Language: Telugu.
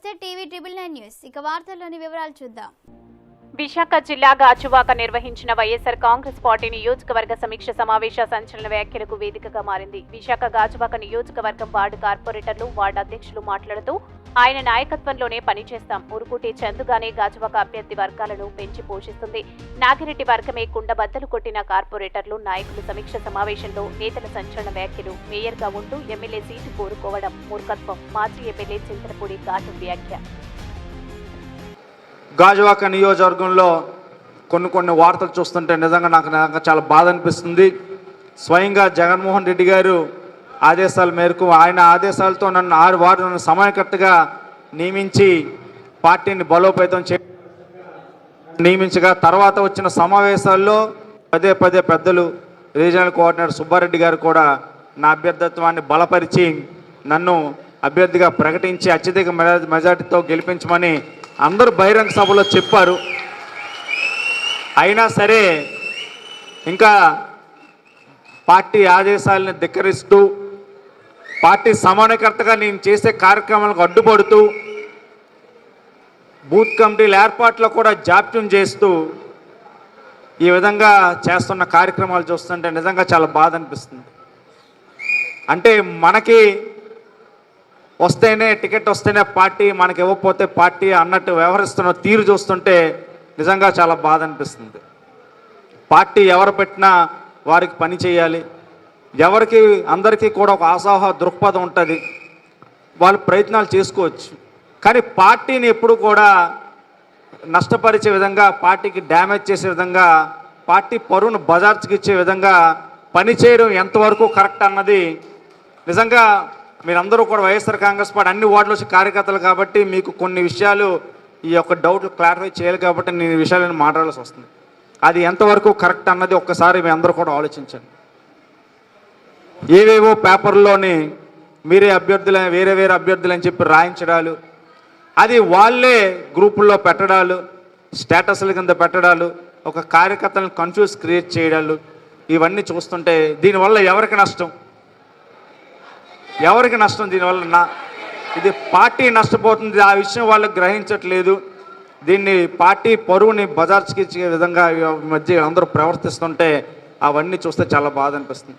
TV triple nine news. ఇక వార్తల్లోని వివరాలు చూద్దాం. విశాఖ జిల్లా గాజువాక నిర్వహించిన వైఎస్ఆర్ కాంగ్రెస్ పార్టీ నియోజకవర్గ సమీక్ష సమావేశ సంచలన వ్యాఖ్యలకు వేదికగా మారింది. విశాఖ గాజువాక నియోజకవర్గం వార్డు కార్పొరేటర్లు వార్డు అధ్యక్షులు మాట్లాడుతూ ఆయన నాయకత్వంలోనే పనిచేస్తాం. ఉరుకుటి చందుగానే గాజువాక అభ్యర్థి వర్గాలను పెంచి పోషిస్తుంది. నాగిరెడ్డి వర్గమే కుండబద్దలు కొట్టిన కార్పొరేటర్లు నాయకులు సమీక్ష సమావేశంలో నేతల సంచలన వ్యాఖ్యలు మేయర్గా ఉంటూ ఎమ్మెల్యే సీటు కోరుకోవడం మూర్ఖత్వం. మాజీ ఎమ్మెల్యే చింతలపూడి ఘాటు వ్యాఖ్య. గాజువాక నియోజకవర్గంలో కొన్ని కొన్ని వార్తలు చూస్తుంటే నిజంగా నాకు నాకు చాలా బాధ అనిపిస్తుంది. స్వయంగా జగన్మోహన్ రెడ్డి గారు ఆదేశాల మేరకు ఆయన ఆదేశాలతో నన్ను ఆరు వారు నన్ను సమయకర్తగా నియమించి పార్టీని బలోపేతం చే నియమించగా తర్వాత వచ్చిన సమావేశాల్లో పదే పదే పెద్దలు రీజనల్ కోఆర్డినేటర్ సుబ్బారెడ్డి గారు కూడా నా అభ్యర్థిత్వాన్ని బలపరిచి నన్ను అభ్యర్థిగా ప్రకటించి అత్యధిక మెజార్టీతో గెలిపించమని అందరూ బహిరంగ సభలో చెప్పారు. అయినా సరే ఇంకా పార్టీ ఆదేశాలను ధిక్కరిస్తూ పార్టీ సమన్వయకర్తగా నేను చేసే కార్యక్రమాలకు అడ్డుపడుతూ బూత్ కమిటీల ఏర్పాట్లో కూడా జాప్యం చేస్తూ ఈ విధంగా చేస్తున్న కార్యక్రమాలు చూస్తుంటే నిజంగా చాలా బాధ అనిపిస్తుంది. అంటే మనకి వస్తేనే టికెట్ వస్తేనే పార్టీ మనకి ఇవ్వకపోతే పార్టీ అన్నట్టు వ్యవహరిస్తున్న తీరు చూస్తుంటే నిజంగా చాలా బాధ అనిపిస్తుంది. పార్టీ ఎవరు పెట్టినా వారికి పని చేయాలి. ఎవరికి అందరికీ కూడా ఒక ఆశాహ దృక్పథం ఉంటుంది. వాళ్ళు ప్రయత్నాలు చేసుకోవచ్చు. కానీ పార్టీని ఎప్పుడు కూడా నష్టపరిచే విధంగా పార్టీకి డ్యామేజ్ చేసే విధంగా పార్టీ పరువును బజార్చుకి ఇచ్చే విధంగా పనిచేయడం ఎంతవరకు కరెక్ట్ అన్నది నిజంగా మీరందరూ కూడా వైఎస్ఆర్ కాంగ్రెస్ పార్టీ అన్ని వార్డులో కార్యకర్తలు కాబట్టి మీకు కొన్ని విషయాలు ఈ యొక్క డౌట్లు క్లారిఫై చేయాలి కాబట్టి నేను ఈ విషయాలను మాట్లాడాల్సి వస్తుంది. అది ఎంతవరకు కరెక్ట్ అన్నది ఒక్కసారి మీ అందరూ కూడా ఆలోచించండి. ఏవేవో పేపర్లోని మీరే అభ్యర్థులు వేరే వేరే అభ్యర్థులు అని చెప్పి రాయించడాలు అది వాళ్ళే గ్రూపుల్లో పెట్టడాలు స్టేటస్ల కింద పెట్టడాలు ఒక కార్యకర్తలను కన్ఫ్యూజ్ క్రియేట్ చేయడాలు ఇవన్నీ చూస్తుంటే దీనివల్ల ఎవరికి నష్టం? ఎవరికి నష్టం దీనివల్ల? నా ఇది పార్టీ నష్టపోతుంది ఆ విషయం వాళ్ళు గ్రహించట్లేదు. దీన్ని పార్టీ పరువుని బజార్చికి ఇచ్చే విధంగా మధ్య అందరూ ప్రవర్తిస్తుంటే అవన్నీ చూస్తే చాలా బాధ అనిపిస్తుంది.